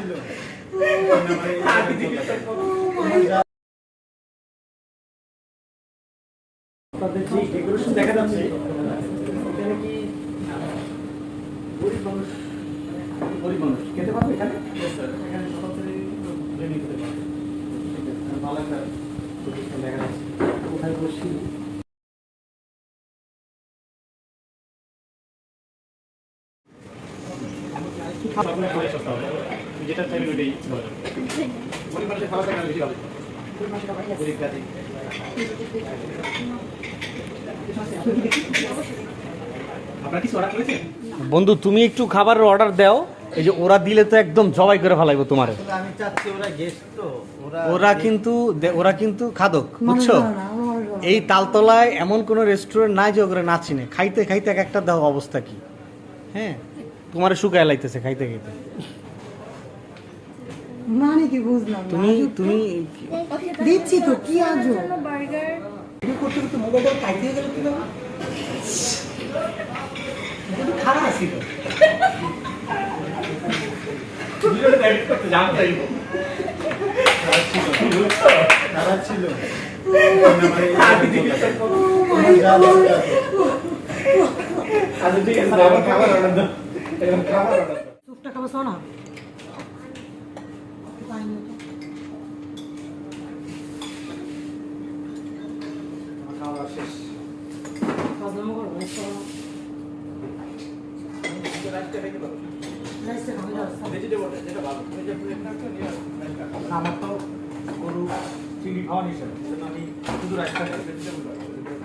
ছিল। আপনাদের যে ডেকোরেশন দেখা যাচ্ছে এখানে কি গরিব মানুষ গরিব মানুষ খেতে পারবে এখানে এখানে সকাল থেকে পারবে ভালো একটা দেখা যাচ্ছে কোথায় বসি যেটা ওইটাই গরিব মানুষের খাবার টাকা বেশি ভালো গরিব বন্ধু তুমি একটু খাবারের অর্ডার দাও। এই যে ওরা দিলে তো একদম জবাই করে ফেলাইবো তোমারে। আসলে আমি চাচ্ছি ওরা গেস্ট তো ওরা ওরা কিন্তু দে- ওরা কিন্তু খাদক বুঝছ? এই তালতলায় এমন কোনো রেস্টুরেন্ট নাই যে ওরা না চিনে। খাইতে খাইতে এক একটা দাও অবস্থা কি? হ্যাঁ? তোমার শুকায় লাইতেছে খাইতে খাইতে। কি বুঝলাম তুমি তুমি দিচ্ছি তো কি আজও? বার্গার করতে মোবাইলটা গেল কি খারাপ ছিল। আচ্ছা ঠিক আছে খাবার অর্ডার দাও। খাবার অর্ডার দাও। চুপটা খাব শোনা আমার খাওয়া শেষ ফাজলামো করব রাইসটা খাইতে পারো রাইসে খাব রাইসে ভেজিটেবল যেটা ভালো ভেজিটেবল একটা একটা নিয়ে আমার তো গরু চিংড়ি খাওয়া নিষেধ। আমি শুধু ভেজিটেবল